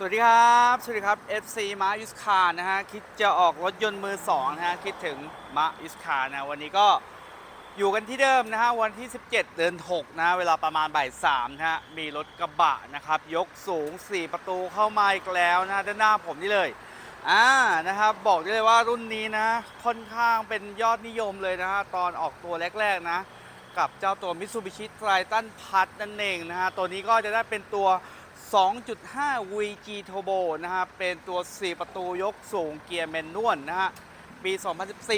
สวัสดีครับ สวัสดีครับ FC มายุสคานะฮะ คิดจะออกรถยนต์มือสองนะฮะ คิดถึงมายุสคานะ วันนี้ก็อยู่กันที่เดิมนะฮะ วันที่ 17 เดือน 6 นะะเวลาประมาณบ่าย3นะฮะ มีรถกระบะนะครับ ยกสูง 4 ประตูเข้ามาอีกแล้วนะะด้านหน้าผมนี่เลย อ่า นะครับ บอกได้เลยว่ารุ่นนี้นะ ค่อนข้างเป็นยอดนิยมเลยนะฮะ ตอนออกตัวแรก ๆ นะ กับเจ้าตัว Mitsubishi Triton Plus นั่นเองนะฮะ ตัวนี้ก็จะได้เป็นตัว 2.5 VG Turbo นะฮะ เป็นตัว 4 ประตูยกสูงเกียร์แมนนวลนะฮะ ปี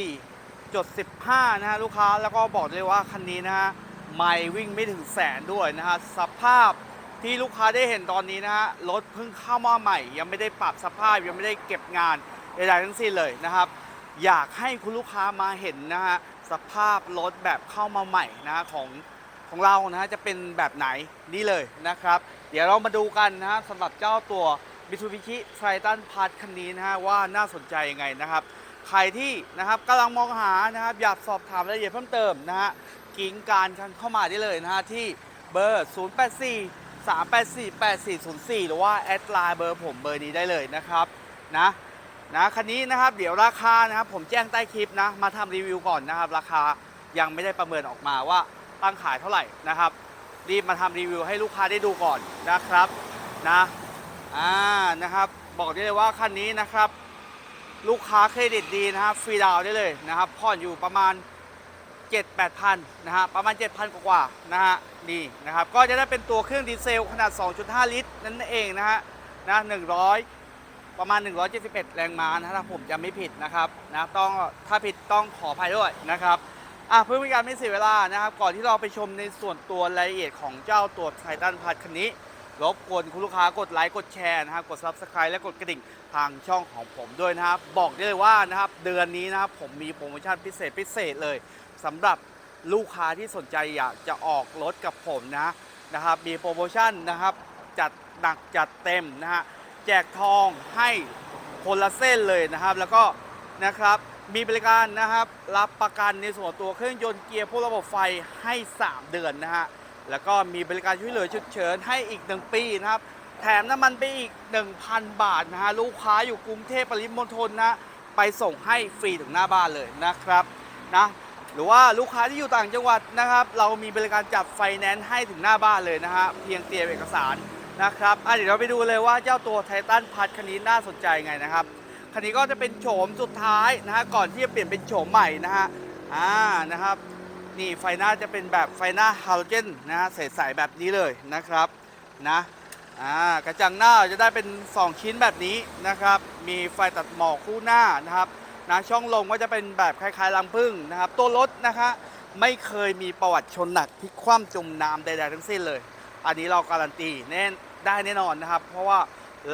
2014จด15 นะฮะ ลูกค้า แล้วก็บอกเลยว่าคันนี้นะฮะ ไม่วิ่งไม่ถึงแสนด้วยนะฮะ สภาพที่ลูกค้าได้เห็นตอนนี้นะฮะ รถเพิ่งเข้ามาใหม่ ยังไม่ได้ปรับสภาพ ยังไม่ได้เก็บงานใดๆทั้งสิ้นเลยนะครับ อยากให้คุณลูกค้ามาเห็นนะฮะ สภาพรถแบบเข้ามาใหม่นะฮะของของเรานะฮะ จะเป็นแบบไหนนี่เลยนะครับ เดี๋ยวเรามาดูกันนะฮะสำหรับเจ้าตัว Mitsubishi Triton Plus คันนี้นะฮะว่าน่าสนใจยังไงนะครับ ใครที่นะครับกำลังมองหานะครับอยากสอบถามรายละเอียดเพิ่มเติมนะฮะกิ้งการกันเข้ามาได้เลยนะฮะที่เบอร์ 084 384 8404 หรือว่าแอดไลน์เบอร์ผมเบอร์นี้ได้เลยนะครับนะนะคันนี้นะครับเดี๋ยวราคานะครับผมแจ้งใต้คลิปนะมาทำรีวิวก่อนนะครับ ราคายังไม่ได้ประเมินออกมาว่าตั้งขายเท่าไหร่นะครับ รีบมาทำรีวิวให้ลูกค้าได้ดูก่อนนะครับนะอ่านะครับ บอกได้เลยว่าคันนี้นะครับ ลูกค้าเครดิตดีนะครับฟรีดาวได้เลยนะครับผ่อนอยู่ประมาณ 7 8พันนะฮะประมาณ 7,000 กว่าๆนะฮะนี่นะครับก็จะได้เป็นตัวเครื่องดีเซลขนาด 2.5 ลิตร นั่นเองนะฮะนะ100ประมาณ 171 แรงม้านะถ้าผมจำไม่ผิดนะครับนะต้องถ้าผิดต้องขออภัยด้วยนะครับ อะเพื่อเป็นการไม่เสียเวลานะครับ ก่อนที่เราไปชมในส่วนตัวรายละเอียดของเจ้าตัวไททันพัดคันนี้ รบกวนคุณลูกค้ากดไลค์กดแชร์นะครับกด Subscribe และกดกระดิ่งทางช่องของผมด้วยนะครับ บอกได้เลยว่านะครับเดือนนี้นะครับผมมีโปรโมชั่นพิเศษพิเศษเลยสำหรับลูกค้าที่สนใจอยากจะออกรถกับผมนะนะครับ มีโปรโมชั่นนะครับ จัดหนักจัดเต็มนะฮะแจกทองให้คนละเส้นเลยนะครับ แล้วก็นะครับ มีบริการนะครับ รับประกันในส่วนตัวเครื่องยนต์เกียร์พวกระบบไฟให้ 3 เดือนนะฮะ แล้วก็มีบริการช่วยเหลือฉุกเฉินให้อีก 1 ปีนะครับ แถมน้ำมันไปอีก 1,000 บาทนะฮะ ลูกค้าอยู่กรุงเทพปริมณฑลนะไปส่งให้ฟรีถึงหน้าบ้านเลยนะครับนะหรือว่าลูกค้าที่อยู่ต่างจังหวัดนะครับ เรามีบริการจับไฟแนนซ์ให้ถึงหน้าบ้านเลยนะฮะเพียงเตรียมเอกสารนะครับอะเดี๋ยวเราไปดูเลยว่าเจ้าตัวไททันพัดคันนี้น่าสนใจไงนะครับ คันนี้ก็จะเป็นโฉมสุดท้ายนะฮะก่อนที่จะเปลี่ยนเป็นโฉมใหม่นะฮะอ่านะครับ นี่ไฟหน้าจะเป็นแบบไฟหน้าฮาโลเจนนะฮะใสๆแบบนี้เลยนะครับนะอ่ากระจังหน้าจะได้เป็น 2 ชิ้นแบบนี้นะครับ มีไฟตัดหมอกคู่หน้านะครับนะช่องลมก็จะเป็นแบบคล้ายๆลังพึ่งนะครับ ตัวรถนะคะไม่เคยมีประวัติชนหนักพลิกคว่ำจมน้ำใดๆทั้งสิ้นเลย อันนี้เราการันตีแน่ได้แน่นอนนะครับ เพราะว่า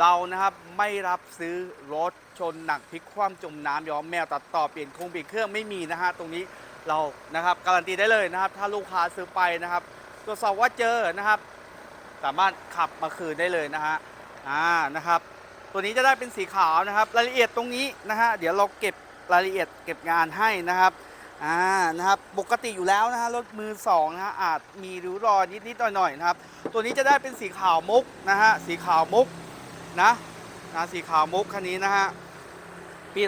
เรานะครับไม่รับซื้อรถ ชนหนักพลิกคว่ำจมน้ำย้อมแมวตัดต่อเปลี่ยนโครงเปลี่ยนเครื่องไม่มีนะฮะตรงนี้เรานะครับการันตีได้เลยนะครับ ถ้าลูกค้าซื้อไปนะครับตรวจสอบว่าเจอนะครับ สามารถขับมาคืนได้เลยนะฮะอ่านะครับ ตัวนี้จะได้เป็นสีขาวนะครับ รายละเอียดตรงนี้นะฮะเดี๋ยวเราเก็บรายละเอียดเก็บงานให้นะครับอ่านะครับปกติอยู่แล้วนะฮะรถมือสองนะฮะอาจมีริ้วรอยนิดๆหน่อยๆนะครับ ตัวนี้จะได้เป็นสีขาวมุกนะฮะสีขาวมุกนะนะสีขาวมุกคันนี้นะฮะ ปี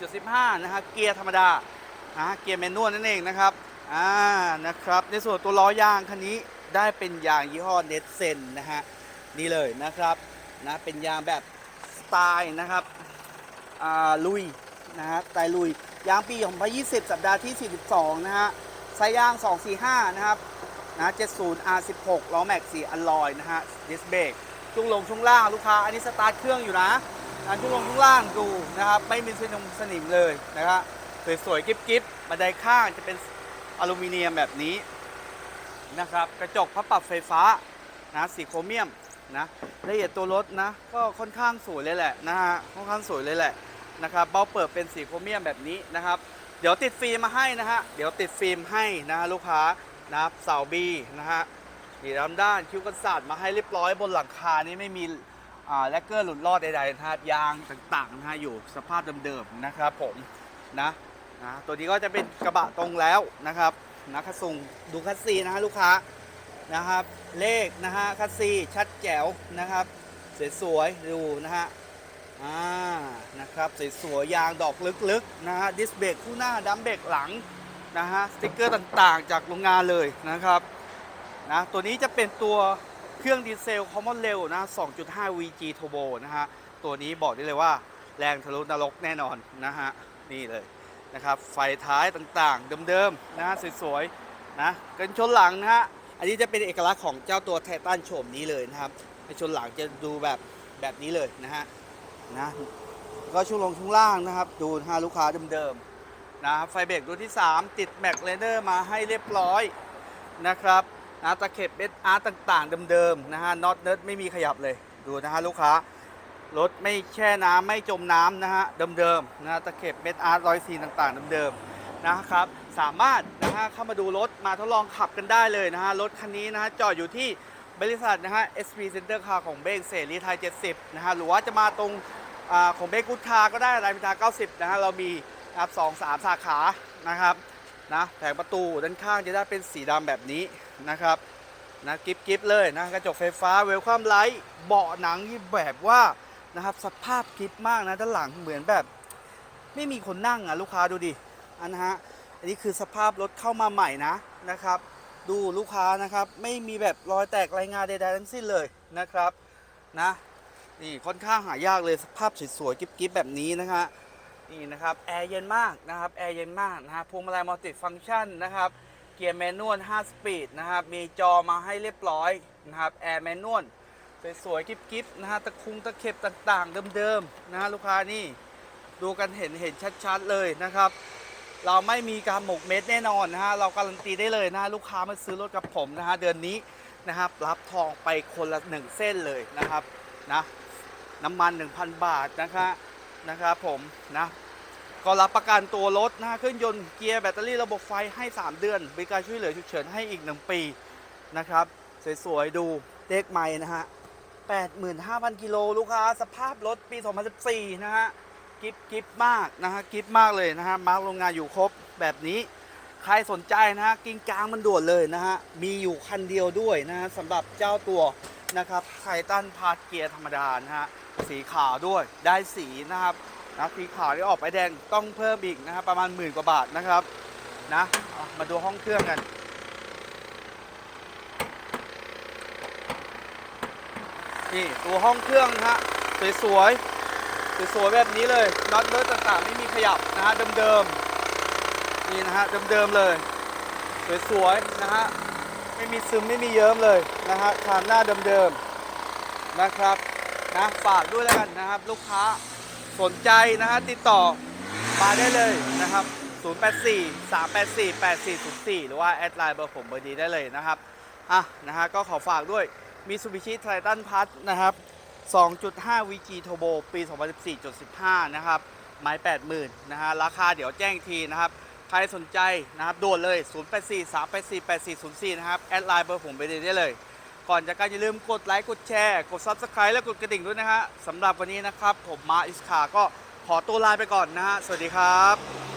2014.15 นะฮะเกียร์ธรรมดานะฮะเกียร์แมนนวลนั่นเองนะครับอ่านะครับ ในส่วนตัวล้อยางคันนี้ได้เป็นยางยี่ห้อเน็ตเซนนะฮะนี่เลยนะครับนะเป็นยางแบบสไตล์นะครับอ่าลุยนะฮะสไตล์ลุยยางปี 2020 สัปดาห์ที่ 42 นะฮะไซส์ยาง 245 นะครับนะ70 R16 ล้อแม็ก4อัลลอยนะฮะดิสเบรกช่วงลงช่วงล่างลูกค้า อันนี้สตาร์ทเครื่องอยู่นะ นะช่วงลงช่วงล่างดูนะครับไม่มีสนิมสนิมเลยนะครับสวยๆกิ๊บๆบันไดข้างจะเป็นอลูมิเนียมแบบนี้นะครับกระจกพับปรับไฟฟ้านะสีโครเมียมนะละเอียดตัวรถนะก็ค่อนข้างสวยเลยแหละนะฮะค่อนข้างสวยเลยแหละนะครับเบ้าเปิดเป็นสีโครเมียมแบบนี้นะครับ เดี๋ยวติดฟิล์มมาให้นะฮะเดี๋ยวติดฟิล์มให้นะฮะลูกค้านะครับเสาบีนะฮะนี่ด้านด้านคิ้วกันศาสตร์มาให้เรียบร้อยบนหลังคานี่ไม่มี แลกเกอร์หลุดรอดใดๆนะครับยางต่างๆนะฮะอยู่สภาพเดิมๆนะครับผมนะนะตัวนี้ก็จะเป็นกระบะตรงแล้วนะครับนะคัสซุงดูคัสซีนะฮะลูกค้านะครับ เลขนะฮะคัสซีชัดแจ๋วนะครับสวยๆดูนะฮะอ่านะครับสวยๆยางดอกลึกๆนะฮะดิสเบรกคู่หน้าดัมเบรกหลังนะฮะสติ๊กเกอร์ต่างๆ จากโรงงานเลยนะครับนะตัวนี้จะเป็นตัว เครื่องดีเซลคอมมอนเร็วนะ 2.5 VG Turbo นะฮะ ตัวนี้บอกได้เลยว่าแรงทะลุนรกแน่นอนนะฮะ นี่เลยนะครับ ไฟท้ายต่างๆ เดิมๆนะฮะสวยๆนะกันชนหลังนะฮะ อันนี้จะเป็นเอกลักษณ์ของเจ้าตัวไททันโฉมนี้เลยนะครับในชนหลังจะดูแบบแบบนี้เลยนะฮะนะก็ช่วงลงช่วงล่างนะครับ ดูนะฮะลูกค้าเดิมๆนะไฟเบรกรุ่นที่ 3 ติดแม็กเลเนอร์มาให้เรียบร้อยนะครับ นะตะเข็บเบสอาร์ต่างๆ เดิมๆนะฮะน็อตเนิร์ดไม่มีขยับเลยดูนะฮะลูกค้ารถไม่แช่น้ำไม่จมน้ำนะฮะเดิมๆนะฮะตะเข็บเบสอาร์ร้อยซีต่างๆ เดิมๆนะครับสามารถนะฮะเข้ามาดูรถมาทดลองขับกันได้เลยนะฮะรถคันนี้นะฮะจอดอยู่ที่บริษัทนะฮะ SP Center Car ของเบงเสรีไทย 70 นะฮะหรือว่าจะมาตรงอาของเบงกุทาก็ได้รามอิทา90 นะฮะเรามีนะครับสองสามสาขานะครับนะแผงประตูด้านข้างจะได้เป็นสีดำแบบนี้ นะครับนะกิฟกิฟเลยนะกระจกไฟฟ้าเวลคัมไลท์เบาะหนังที่แบบว่านะครับสภาพกิฟมากนะด้านหลังเหมือนแบบ ไม่มีคนนั่งอะลูกค้าดูดิอันนะฮะอันนี้คือสภาพรถเข้ามาใหม่นะนะครับ ดูลูกค้านะครับไม่มีแบบรอยแตกรายงานใดๆทั้งสิ้นเลยนะครับนะนี่ค่อนข้างหายากเลยสภาพสวยๆกิฟๆแบบนี้นะฮะนี่นะครับแอร์เย็นมากนะครับแอร์เย็นมากนะฮะพวงมาลัยมัลติฟังก์ชันนะครับ เกียร์แมนนวล 5 สปีดนะครับ มีจอมาให้เรียบร้อยนะครับ แอร์แมนนวลสวยๆกิ๊บๆนะฮะ ตะคุงตะเข็บต่างๆ เดิมๆ นะฮะลูกค้านี่ ดูกันเห็นเห็นชัดๆเลยนะครับ เราไม่มีการหมกเม็ดแน่นอนนะฮะ เราการันตีได้เลยนะฮะ ลูกค้ามาซื้อรถกับผมนะฮะ เดือนนี้นะครับ รับทองไปคนละหนึ่งเส้นเลยนะครับ นะ น้ำมัน 1,000 บาทนะคะ นะครับผม นะ ก็รับประกันตัวรถนะฮะเครื่องยนต์เกียร์แบตเตอรี่ระบบไฟให้ 3 เดือนบริการช่วยเหลือฉุกเฉินให้อีก 1 ปีนะครับ สวยๆ ดูเลขใหม่นะฮะ 85,000 กิโลลูกค้า สภาพรถปี 2014 นะฮะ กิฟกิฟมากนะฮะ กิฟมากเลยนะฮะ มาร์กโรงงานอยู่ครบแบบนี้ ใครสนใจนะฮะ กิ้งกลางมันด่วนเลยนะฮะ มีอยู่คันเดียวด้วยนะฮะสำหรับเจ้าตัวนะครับไททันพาร์เกียร์ธรรมดานะฮะ สีขาวด้วย ได้สีนะครับ นะสีขาวที่ออกไปแดงต้องเพิ่มอีกนะครับประมาณหมื่นกว่าบาทนะครับนะมาดูห้องเครื่องกันนี่ตัวห้องเครื่องนะฮะสวยๆสวยๆแบบนี้เลยน็อตเลิศต่างๆไม่มีขยับนะฮะเดิมๆนี่นะฮะเดิมๆเลย สวยๆนะฮะไม่มีซึมไม่มีเยิ้มเลยนะฮะชามหน้าเดิมๆนะครับนะฝากด้วยแล้วกันนะครับ ลูกค้า สนใจนะฮะติดต่อมาได้เลยนะครับ 084 384 8404 หรือว่าแอดไลน์เบอร์ผมเบอร์นี้ได้เลยนะครับอะนะฮะก็ขอฝากด้วยมี s u b i s h i Triton Plus นะครับ 2.5 VG Turbo ปี 2014.15 นะครับไม้80,000นะฮะราคาเดี๋ยวแจ้งทีนะครับใครสนใจนะครับด่วนเลย 084 384 8404 นะครับ แอดไลน์เบอร์ผมไปได้เลย ก่อนจากการอย่าลืมกดไลค์กดแชร์กด Subscribe และกดกระดิ่งด้วยนะฮะสำหรับวันนี้นะครับ ผมมาอิสคาก็ขอตัวลาไปก่อนนะฮะสวัสดีครับ